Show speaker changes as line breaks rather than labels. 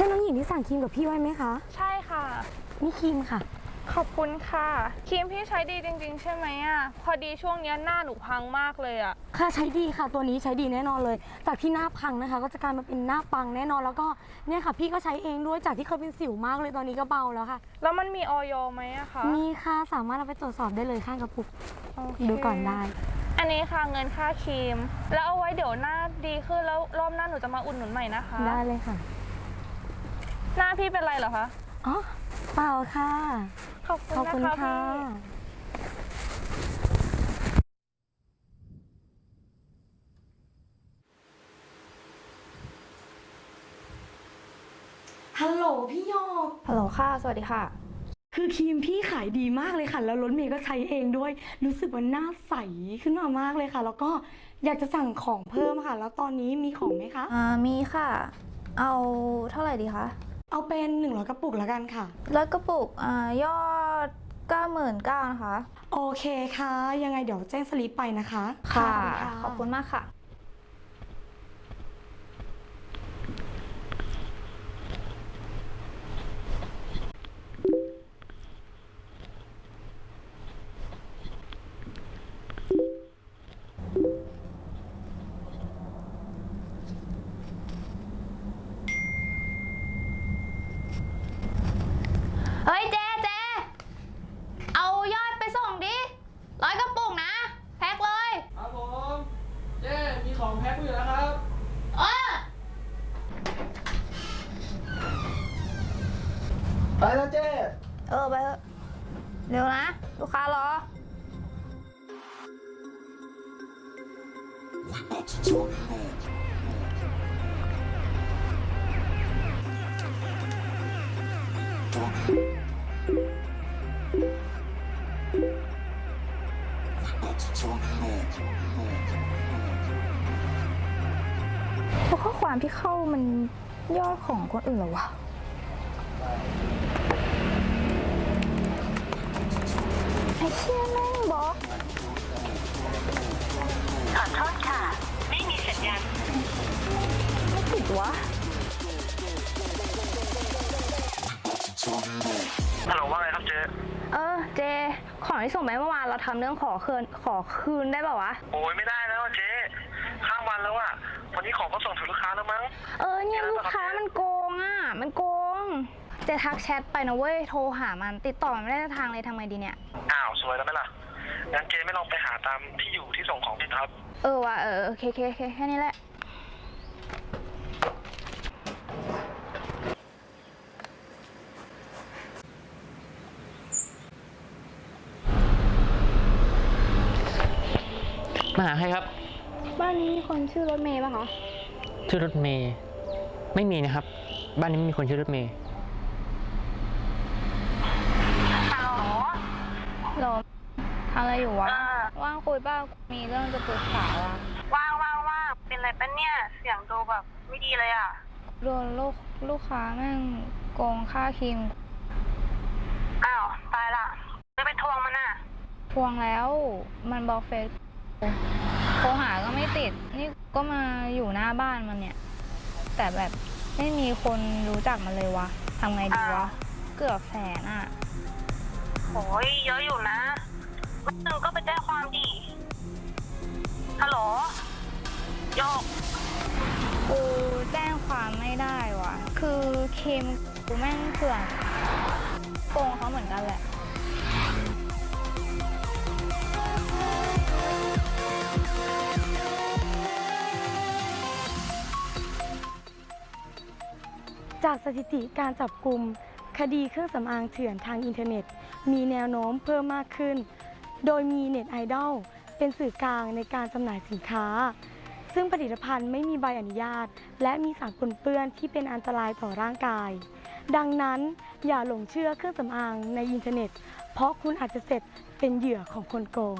ช่น้องหญิงที่สั่งครีมกับพี่ไว้ไหมคะ
ใช่ค่ะ
นี่ครีมค่ะ
ขอบคุณค่ะ ครีมพี่ใช้ดีจริง ๆ ใช่ไหมอะ พอดีช่วงเนี้ยหน้าหนูพังมากเลยอะ
ค่ะใช้ดีค่ะ ตัวนี้ใช้ดีแน่นอนเลย จากที่หน้าพังนะคะ ก็จะกลายมาเป็นหน้าปังแน่นอนแล้วก็เนี่ยค่ะ พี่ก็ใช้เองด้วยจากที่เคยเป็นสิวมากเลยตอนนี้ก็เบาแล้วค่ะ
แล้วมันมีออยไหมอะคะ
มีค่ะสามารถเอาไปตรวจสอบได้เลยข้างกระปุก
โอเค
ดูก่อนได้
อันนี้ค่ะเงินค่าครีม แล้วเอาไว้เดี๋ยวหน้าดีขึ้นแล้วรอบหน้าหนูจะมาอุดหนุนใหม่นะคะ
ได้เลยค่ะ
หน้าพี่เป็นไรเหรอคะ
อ๋อเปล่าค่ะ
ขอบคุณ
ขอบคุณ
นะคะ
ค่ะ
พี่
ฮัลโหลพี่หยก
ฮัลโหลค่ะ สวัสดีค่ะ
คือครีมพี่ขายดีมากเลยค่ะ แล้วรถเมย์ก็ใช้เองด้วย รู้สึกว่าหน้าใสขึ้นมามากเลยค่ะ แล้วก็อยากจะสั่งของเพิ่มค่ะ แล้วตอนนี้มีของไหมคะ
อ่ามีค่ะ เอาเท่าไหร่ดีคะ
เอาเป็นหนึ่งร้อยกระปุกแล้วกันค่ะ
แล้วกระปุกอ่ายอด 99,000นะคะ
โอเคค่ะ ยังไงเดี๋ยวแจ้งสลิปไปนะคะ
ค่ะะขอบคุณมากค่ะ เฮ้ยเจเจ เอายอดไปส่งดิ ร้อยกระปุกนะ แพ็คเลย
ครับผม เจ๊มีของแพ็คอยู่นะครับ
เออ
ไปแล้วเจ๊
เออไปเถอะเร็วนะ ลูกค้ารอเพราะข้อความที่เข้ามันยอดของคนอื่นเหรอวะ ไอ้เชี่ยแม่งบล็อก
ขอโทษค่ะ ไม่มีสัญญาณ
ไม่ติดวะ
ฮัลโหลว่าไงครับเจ๊
เออเจ ของที่ส่งไปเมื่อวานเราทำเรื่องขอคืนขอคืนได้ป่าวะ
โอ้ยไม่ได้แล้วอะเจ๊ข้ามวันแล้วอะวันนี้ของก็ส่งถึงลูกค้าแล้วมั้ง
เออเนี่ยลูกค้ามันโกงอะ มันโกง เจทักแชทไปนะเว้ย โทรหามัน ติดต่อมันไม่ได้ทางเลยทำไงดีเนี่ย
อ้าวสวยแล้วไหมล่ะ งั้นเจ๊ไม่ลองไปหาตามที่อยู่ที่ส่งของดิครับ
เออว่ะเออเออโอเคโอเคโอเคแค่นี้แหละ
มาหาใครครับ
บ้านนี้มีคนชื่อรถเมย์ป่ะคะ
ชื่อรถเมย์ ไม่มีนะครับ บ้านนี้ไม่มีคนชื่อรถเมย์
หรอทำอะไรอยู่วะ
เออ
ว่างคุยเปล่ามีเรื่องจะปรึกษาว่ะ
ว่างว่างว่างเป็นไรปะเนี่ย เสียงดูแบบไม่ดีเลยอะ
โดนลูกลูกค้าแม่งโกงค่าครีม
อ้าวตายละไม่ไปทวงมันอะ
ทวงแล้วมันบล็อกเฟซโทรหาก็ไม่ติด นี่ก็มาอยู่หน้าบ้านมันเนี่ย แต่แบบไม่มีคนรู้จักมันเลยวะทำไงดีวะ
อ้าว
เกือบแสนอะ
โอ้ยเยอะอยู่นะวันหนึ่งก็ไปแจ้งความดีฮัลโหลโยก
กูแจ้งความไม่ได้ว่ะ คือเคมกูแม่งเถื่อนโกงเขาเหมือนกันแหละ
จากสถิติการจับกลุ่มคดีเครื่องสำอางเถื่อนทางอินเทอร์เน็ต มีแนวโน้มเพิ่มมากขึ้น โดยมีเน็ตไอดอลเป็นสื่อกลางในการจำหน่ายสินค้า ซึ่งผลิตภัณฑ์ไม่มีใบอนุญาต และมีสารปนเปื้อนที่เป็นอันตรายต่อร่างกาย ดังนั้นอย่าหลงเชื่อเครื่องสำอางในอินเทอร์เน็ต เพราะคุณอาจจะเสร็จเป็นเหยื่อของคนโกง